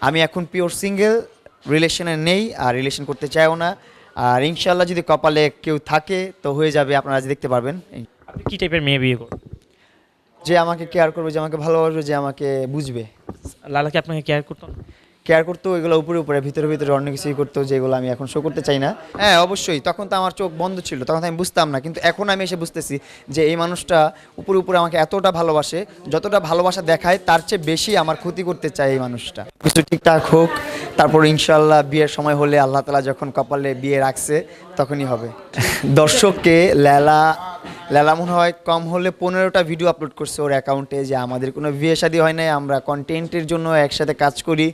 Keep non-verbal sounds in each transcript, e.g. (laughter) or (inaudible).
আমি এখন pure single রিলেশনে নেই আর রিলেশন করতে চাইও না। আর ইনশাল্লাহ যদি কপালে কেউ থাকে তো হয়ে যাবে আপনারা আজ দেখতে পারবেন। আপনি কি টাইপের মেয়ে বিয়ে করবেন যে আমাকে কেয়ার করবে যে আমাকে ভালোবাসবে যে আমাকে বুঝবে। লালাকে আপনাকে কেয়ার করতো না? কেয়ার করতো এগুলো উপরে উপরে, ভিতরে ভিতরে অন্য কিছুই করতো যেগুলো আমি এখন শো করতে চাই না। হ্যাঁ অবশ্যই। তখন তো আমার চোখ বন্ধ ছিল, তখন আমি বুঝতাম না। কিন্তু এখন আমি এসে বুঝতেছি যে এই মানুষটা উপরে উপরে আমাকে এতটা ভালোবাসে, যতটা ভালোবাসা দেখায়, তার চেয়ে বেশি আমার ক্ষতি করতে চায় এই মানুষটা। কিছু ঠিকঠাক হোক, তারপর ইনশাল্লাহ বিয়ের সময় হলে আল্লাহ তালা যখন কপালে বিয়ে রাখছে, তখনই হবে। (laughs) দর্শককে লেলা লেলা মনে হয় কম হলে পনেরোটা ভিডিও আপলোড করছে ওর অ্যাকাউন্টে যে আমাদের কোনো বিয়ে শাদি হয় নাই, আমরা কন্টেন্টের জন্য একসাথে কাজ করি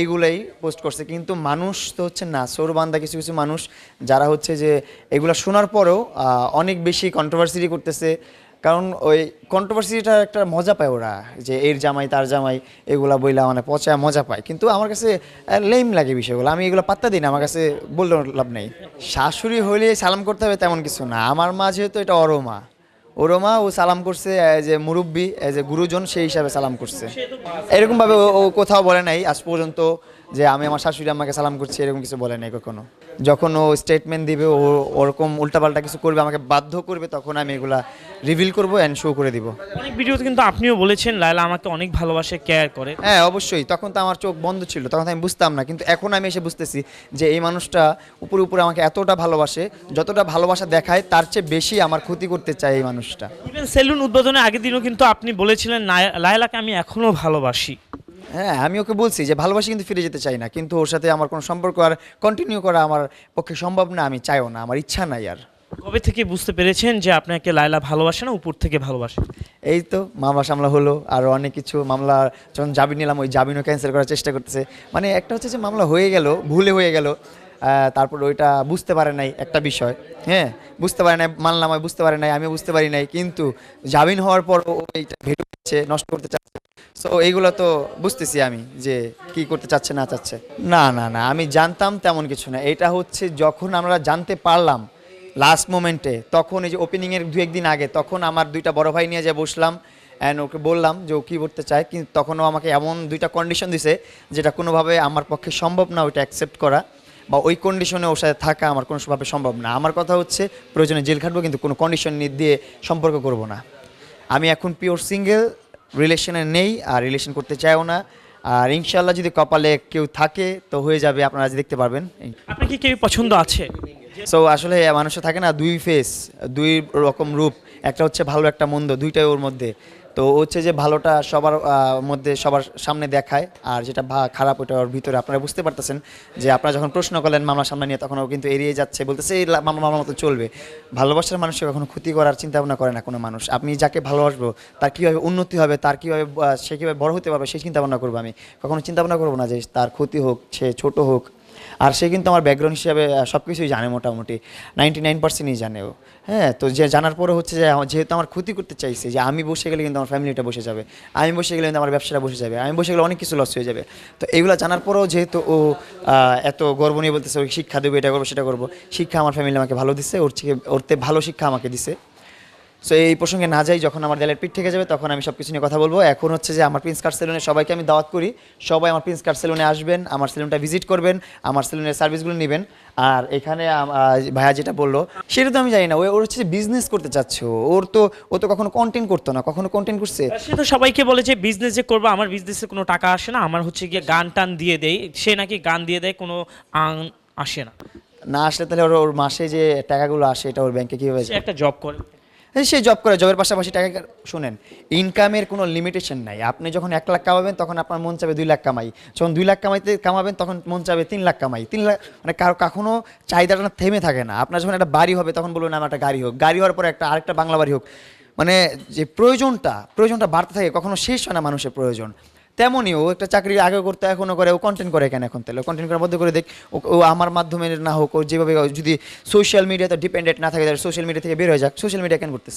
এইগুলাই পোস্ট করছে। কিন্তু মানুষ তো হচ্ছে না সৌরবান্ধা কিছু কিছু মানুষ, যারা হচ্ছে যে এগুলো শোনার পরেও অনেক বেশি কন্ট্রোভার্সি করতেছে কারণ ওই কন্ট্রোভার্সিটা একটা মজা পায় ওরা, যে এর জামাই তার জামাই, এগুলা বইলা মানে পচা মজা পায়। কিন্তু আমার কাছে লেম লাগে বিষয়গুলো। আমি এগুলো পাত্তা দিই না, আমার কাছে বললে লাভ নেই। শাশুড়ি হলে সালাম করতে হবে তেমন কিছু না। আমার মা যেহেতু এটা অরমা ওরমা ও সালাম করছে এজ এ মুরব্বী এজ এ গুরুজন সেই হিসাবে সালাম করছে। এরকমভাবে ও কোথাও বলে নাই, আজ পর্যন্ত যে আমি আমার শাশুড়ি আমাকে সালাম করছি এরকম কিছু বলে নাই কখনো। যখন ও স্টেটমেন্ট দিবে ও ওরকম উল্টাপাল্টা কিছু করবে আমাকে বাধ্য করবে তখন আমি এগুলা রিভিল করব অ্যান্ড শো করে দিব। অনেক ভিডিওতে কিন্তু আপনিও বলেছেন লায়লা আমাকে অনেক ভালোবাসে কেয়ার করে। হ্যাঁ অবশ্যই। তখন তো আমার চোখ বন্ধ ছিল তখন তো আমি বুঝতাম না। কিন্তু এখন আমি এসে বুঝতেছি যে এই মানুষটা উপরে উপরে আমাকে এতটা ভালোবাসে যতটা ভালোবাসা দেখায় তার চেয়ে বেশি আমার ক্ষতি করতে চায় এই মানুষটা। ইভেন সেলুন উদ্বোধনের আগের দিনও কিন্তু আপনি বলেছিলেন "নায়- লায়লাকে আমি এখনও ভালোবাসি। হ্যাঁ আমি ওকে বলছি যে ভালোবাসি কিন্তু ফিরে যেতে চাই না কিন্তু ওর সাথে আমার কোনো সম্পর্ক আর কন্টিনিউ করা আমার পক্ষে সম্ভব না আমি চাইও না আমার ইচ্ছা নাই আর। কবে থেকে বুঝতে পেরেছেন যে আপনাকে লায়লা ভালোবাসে না উপর থেকে ভালোবাসে? এই তো মামলা সামলা হলো আর অনেক কিছু মামলা যখন জামিন নিলাম ওই জামিনও ক্যান্সেল করার চেষ্টা করতেছে। মানে একটা হচ্ছে যে মামলা হয়ে গেল ভুলে হয়ে গেল তারপর ওইটা বুঝতে পারে নাই একটা বিষয় হ্যাঁ বুঝতে পারে নাই মানলাম বুঝতে পারে নাই আমি বুঝতে পারি নাই কিন্তু জামিন হওয়ার পর ও এইটা ভেটে নষ্ট করতে চাচ্ছে সো এইগুলো তো বুঝতেছি আমি যে কি করতে চাচ্ছে, না চাচ্ছে। না না না, আমি জানতাম তেমন কিছু না। এটা হচ্ছে যখন আমরা জানতে পারলাম লাস্ট মোমেন্টে তখন এই যে ওপেনিংয়ের দু একদিন আগে, তখন আমার দুইটা বড় ভাই নিয়ে যে বসলাম অ্যান্ড ওকে বললাম যে ও কী করতে চায়, কিন্তু তখনও আমাকে এমন দুইটা কন্ডিশন দিছে যেটা কোনোভাবে আমার পক্ষে সম্ভব না ওইটা অ্যাকসেপ্ট করা, বা ওই কন্ডিশনে ওর সাথে থাকা আমার কোনোভাবে সম্ভব না। আমার কথা হচ্ছে, প্রয়োজনে জেল খাটবো, কিন্তু কোনো কন্ডিশন দিয়ে সম্পর্ক করব না। আমি এখন পিওর সিঙ্গেল রিলেশনে নেই আর রিলেশন করতে চায়ও না। আর ইনশাল্লাহ যদি কপালে কেউ থাকে তো হয়ে যাবে আপনারা আজ দেখতে পারবেন। আপনার কি কেউ পছন্দ আছে? সো আসলে মানুষে থাকে না দুই ফেস দুই রকম রূপ। একটা হচ্ছে ভালো একটা মন্দ দুইটাই ওর মধ্যে। তো হচ্ছে যে ভালোটা সবার মধ্যে সবার সামনে দেখায়, আর যেটা খারাপ ওটা ওর ভিতরে আপনারা বুঝতে পারতেছেন যে আপনারা যখন প্রশ্ন করলেন মামলার সামনে নিয়ে, তখন ও কিন্তু এড়িয়ে যাচ্ছে, বলতেছে এই মামলা মামলার মতো চলবে। ভালোবাসার মানুষকে কখনো ক্ষতি করার চিন্তা ভাবনা করে না কোনো মানুষ। আপনি যাকে ভালোবাসবো, তার কীভাবে উন্নতি হবে, তার কীভাবে সে কীভাবে বড় হতে পারবে, সেই চিন্তা ভাবনা করব আমি। কখনো চিন্তা ভাবনা করব না যে তার ক্ষতি হোক, সে ছোট হোক আর সে কিন্তু আমার ব্যাকগ্রাউন্ড হিসাবে সব কিছুই জানে মোটামুটি। নাইনটি নাইন পার্সেন্টই জানে ও। হ্যাঁ তো যে জানার পরে হচ্ছে যে যেহেতু আমার ক্ষতি করতে চাইছে যে, আমি বসে গেলে কিন্তু আমার ফ্যামিলিটা বসে যাবে। আমি বসে গেলে কিন্তু আমার ব্যবসাটা বসে যাবে। আমি বসে গেলে অনেক কিছু লস হয়ে যাবে। তো এগুলো জানার পরেও যেহেতু ও এত গর্ব নিয়ে বলতেছে ওই শিক্ষা দেবো, এটা করব, সেটা করব, শিক্ষা আমার ফ্যামিলি আমাকে ভালো দিচ্ছে। ওর থেকে ওর থেকে ভালো শিক্ষা আমাকে দিছে। সো এই প্রসঙ্গে না যাই যখন আমার দেয়ালের পিঠ থেকে যাবে তখন আমি সব কিছু নিয়ে কথা বলব। এখন হচ্ছে যে আমার প্রিন্স কার্ড সেলুনে সবাইকে আমি দাওয়াত করি। সবাই আমার প্রিন্স কার্ড সেলুনে আসবেন আমার সেলুনটা ভিজিট করবেন আমার সেলুনের সার্ভিসগুলো নেবেন। আর এখানে ভাইয়া যেটা বলল সেটা তো আমি জানি না। ও ওর হচ্ছে বিজনেস করতে চাচ্ছে। ওর তো ও তো কখনো কন্টেন্ট করতো না কখনো কন্টেন্ট করছে। সে তো সবাইকে বলে যে বিজনেস যে করব আমার বিজনেসে কোনো টাকা আসে না। আমার হচ্ছে গিয়ে গান টান দিয়ে দেয় সে নাকি গান দিয়ে দেয় কোনো আং আসে না। না আসলে তাহলে ওর ওর মাসে যে টাকাগুলো আসে এটা ওর ব্যাংকে কীভাবে একটা জব করে। সে জব করে জবের পাশাপাশি টাকা শুনেন ইনকামের কোনো লিমিটেশন নাই। আপনি যখন এক লাখ কামাবেন, তখন আপনার মন চাবে দুই লাখ কামাই। যখন দুই লাখ কামাইতে, কামাবেন, তখন মন চাবে তিন লাখ কামাই। তিন লাখ মানে কারও কখনো চাহিদাটা থেমে থাকে না। আপনার যখন একটা বাড়ি হবে, তখন বলবেন আমার একটা গাড়ি হোক। গাড়ি হওয়ার পরে একটা আরেকটা বাংলা বাড়ি হোক। মানে যে প্রয়োজনটা প্রয়োজনটা বাড়তে থাকে, কখনো শেষ হয় না মানুষের প্রয়োজন। তেমনই ও একটা চাকরি আগে করতে এখনও করে, ও কন্টেন্ট করে কেন এখন? তাহলে কন্টেন্ট করার মধ্যে করে দেখ, ও- আমার মাধ্যমে না হোক, ও যেভাবে যদি সোশ্যাল মিডিয়াতে ডিপেন্ডেন্ট না থাকে, তাহলে সোশ্যাল মিডিয়া থেকে বের হয়ে যাক। সোশ্যাল মিডিয়া কেন করতেছে?